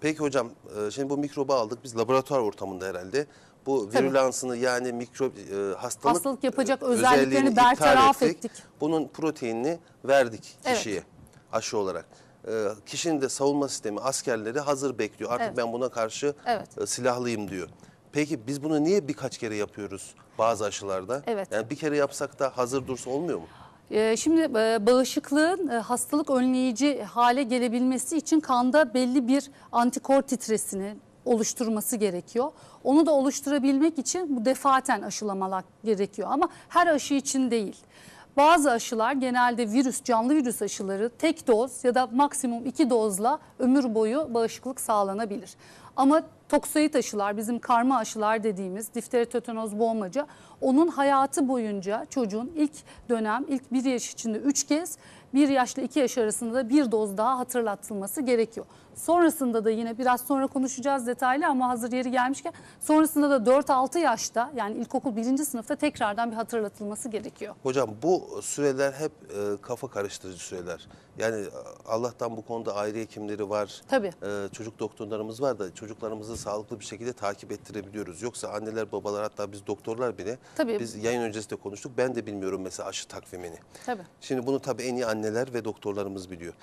Peki hocam e, şimdi bu mikrobu aldık biz laboratuvar ortamında herhalde. Bu Tabii. virülansını yani mikrop e, hastalık, Hastalık yapacak e, özelliklerini bertaraf ettik. Bunun proteinini verdik Evet. kişiye aşı olarak. E, kişinin de savunma sistemi askerleri hazır bekliyor. Artık Evet. ben buna karşı Evet. e, silahlıyım diyor. Peki biz bunu niye birkaç kere yapıyoruz bazı aşılarda? Evet. Yani bir kere yapsak da hazır dursa olmuyor mu? Ee, Şimdi e, bağışıklığın e, hastalık önleyici hale gelebilmesi için kanda belli bir antikor titresini oluşturması gerekiyor. Onu da oluşturabilmek için bu defaten aşılamalar gerekiyor ama her aşı için değil. Bazı aşılar genelde virüs, canlı virüs aşıları tek doz ya da maksimum iki dozla ömür boyu bağışıklık sağlanabilir. Ama toksoid aşılar, bizim karma aşılar dediğimiz difteri, tetanoz, boğmaca onun hayatı boyunca çocuğun ilk dönem, ilk bir yaş içinde üç kez, bir yaşla iki yaş arasında da bir doz daha hatırlatılması gerekiyor. Sonrasında da yine biraz sonra konuşacağız detaylı ama hazır yeri gelmişken sonrasında da 4-6 yaşta yani ilkokul birinci sınıfta tekrardan bir hatırlatılması gerekiyor. Hocam bu süreler hep e, kafa karıştırıcı süreler. Yani e, Allah'tan bu konuda aile hekimleri var. Tabii. E, çocuk doktorlarımız var da çocuklarımızı sağlıklı bir şekilde takip ettirebiliyoruz. Yoksa anneler babalar hatta biz doktorlar bile Tabii. biz yayın öncesinde konuştuk. Ben de bilmiyorum mesela aşı takvimini. Tabii. Şimdi bunu tabii en iyi anneler ve doktorlarımız biliyor.